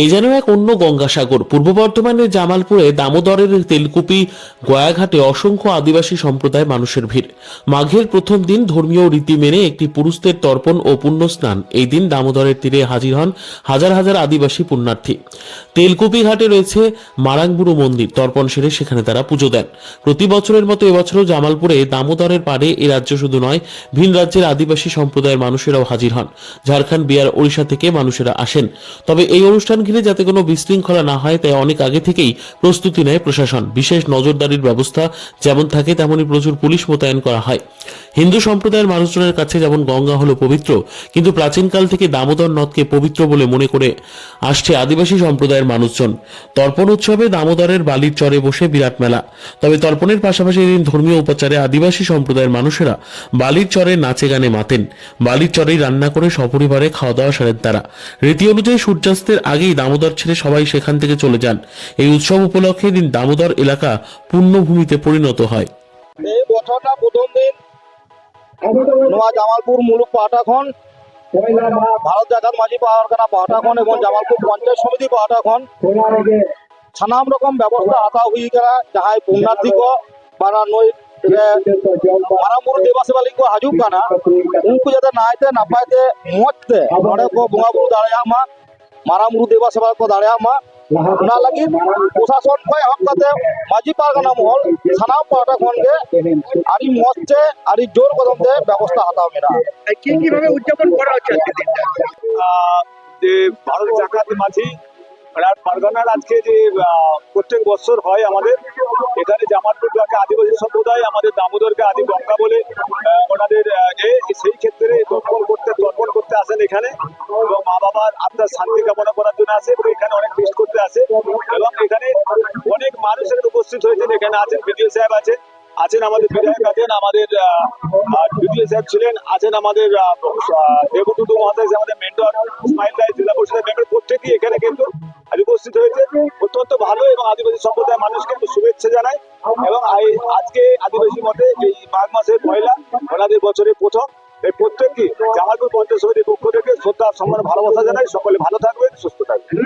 এই যেন এক অন্য গঙ্গাসাগর। পূর্ব বর্ধমানের জামালপুরে দামোদরের তেলকুপি গয়াঘাটে অসংখ্য আদিবাসী সম্প্রদায় মানুষের ভিড়। মাঘের প্রথম দিন ধর্মীয় রীতি মেনে একটি পুরুষদের তর্পণ ও পুণ্য স্নান এই দিন দামোদরের তীরে হাজির হন হাজার হাজার আদিবাসী পুণ্যার্থী। তেলকুপি ঘাটে রয়েছে মারাংবুরু মন্দির। তর্পণ সেরে সেখানে তারা পুজো দেন। প্রতি বছরের মতো এবছরও জামালপুরে দামোদরের পাড়ে এ রাজ্য শুধু নয়, ভিন রাজ্যের আদিবাসী সম্প্রদায়ের মানুষেরাও হাজির হন। ঝাড়খণ্ড, বিহার, ওড়িশা থেকে মানুষেরা আসেন। তবে এই অনুষ্ঠান ঘিরে যাতে কোনো বিশৃঙ্খলা না হয়, তাই অনেক আগে থেকেই প্রস্তুতি নেয় প্রশাসন। বিশেষ নজরদারির ব্যবস্থা যেমন থাকে, তেমনই প্রচুর পুলিশ মোতায়েন করা হয়। হিন্দু সম্প্রদায়ের মানুষজনের কাছে যেমন গঙ্গা হলো পবিত্র, কিন্তু প্রাচীনকাল থেকে দামোদর নদকে পবিত্র বলে মনে করে আসছে আদিবাসী সম্প্রদায়ের মানুষজন। তর্পণ উৎসবে দামোদরের বালির চরে বসে বিরাট মেলা। তবে তর্পণের পাশাপাশি এদিন ধর্মীয় উপাচারে আদিবাসী সম্প্রদায়ের মানুষেরা বালির চরে নাচে গানে মাতেন। বালির চরেই রান্না করে সপরিবারে খাওয়া দাওয়া সারেন তারা। রীতি অনুযায়ী সূর্যাস্তের আগেই দামোদর ছেড়ে সবাই সেখান থেকে চলে যান। এই উৎসব উপলক্ষে দিন দামোদর এলাকা পূর্ণভূমিতে পরিণত হয়। এই বছরটা প্রথম দিন ᱱᱚᱣᱟ ᱡᱟᱢᱟᱞᱯᱩᱨ ᱢᱩᱞᱩᱠ ᱯᱟᱦᱴᱟ ᱠᱷᱚᱱ ᱵᱷᱟᱨᱚᱛ ᱡᱟᱠᱟᱛ ᱢᱟᱹᱡᱷᱤ ᱯᱟᱨᱜᱟᱱᱟ ᱯᱟᱦᱴᱟ ᱠᱷᱚᱱ ᱮᱵᱚᱝ ᱡᱟᱢᱟᱞᱯᱩᱨ ᱯᱚᱧᱪᱟয়েᱛ ᱥᱚᱢᱤᱛᱤ ᱯᱟᱦᱴᱟ ᱠᱷᱚᱱ ᱥᱟᱱᱟᱢ ᱨᱚᱠᱚᱢ ᱵᱮᱵᱚᱥᱛᱷᱟ ᱦᱟᱛᱟᱣ ᱦᱩᱭ ᱟᱠᱟᱱᱟ ᱡᱟᱦᱟᱸᱭ ᱯᱩᱱᱱᱟᱛᱷᱤ ᱠᱚ ᱵᱟᱨᱟ ᱱᱩᱭ ᱢᱟᱨᱟᱝ ᱵᱩᱨᱩ ᱫᱮᱵᱟ ᱥᱮᱵᱟ ᱞᱤᱧ ᱠᱚ ᱦᱤᱡᱩᱜ ᱠᱟᱱᱟ ᱩᱱᱠᱩ ᱡᱟᱛᱮ ᱱᱟᱭᱛᱮ ᱱᱟᱯᱟᱭᱛᱮ ᱢᱚᱡᱽᱛᱮ ᱱᱚᱰᱮ ᱠᱚ ᱵᱚᱸᱜᱟ ᱵᱩᱨᱩ ᱫᱟᱲᱮᱭᱟᱜ ᱢᱟ ᱢᱟᱨᱟᱝ ᱵᱩᱨᱩ ᱫᱮᱵᱟ ᱥᱮᱵᱟ ᱠᱚ ᱫᱟᱲᱮᱭᱟᱜ ᱢᱟ ᱚᱱᱟ ᱞᱟᱹᱜᱤᱫ ᱯᱨᱚᱥᱟᱥᱚᱱ ᱠᱷᱚᱱ ᱮᱦᱚᱵ ᱠᱟᱛᱮ ᱢᱟᱹᱡᱷᱤ ᱯᱟᱨᱜᱟᱱᱟ ᱢᱚᱦᱚᱞ ᱥᱟᱱᱟᱢ ᱯᱟᱦᱴᱟ ᱠᱷᱚᱱ ᱜᱮ আরই মঞ্চ তে আরই জোর কদম তে ব্যবস্থা হাতাও মেনা কি কিভাবে উদযাপন করা হচ্ছে আজকে দিনটা আহ, যে ভারত জাকাত মাঝি রাত পারগানার আজকে যে আহ, প্রত্যেক বছর হয় আমাদের এখানে জামালপুর ব্লকে আদিবাসী সম্প্রদায় আমাদের দামোদরকে আদি গঙ্গা বলে আহ, ওনাদের আহ, এ সেই ক্ষেত্রে তর্পণ করতে আসেন এখানে এবং মা বাবার আত্মার শান্তি কামনা করার জন্য আসে এবং এখানে অনেক ফিস্ট করতে আসে এবং এখানে অনেক মানুষ এখানে উপস্থিত হয়েছেন। এখানে আছেন বিডিও সাহেব আছেন আছেন আমাদের বিধায়ক আছেন, আমাদের বিডিও সাহেব ছিলেন, আছেন আমাদের দেবটুটু মহাশয় আমাদের মেন্টর ইসমাইল রায়, জেলা পরিষদের মেম্বার প্রত্যেকেই এখানে কিন্তু উপস্থিত হয়েছে। অত্যন্ত ভালো এবং আদিবাসী সম্প্রদায়ের মানুষকে কিন্তু শুভেচ্ছা জানাই এবং আজকে আদিবাসী মতে এই মাঘ মাসের পয়লা, ওনাদের বছরের প্রথম। এই প্রত্যেককে জামালপুর পঞ্চায়েত সমিতির পক্ষ থেকে শ্রদ্ধা, সম্মান, ভালোবাসা জানাই। সকলে ভালো থাকবেন, সুস্থ থাকবেন।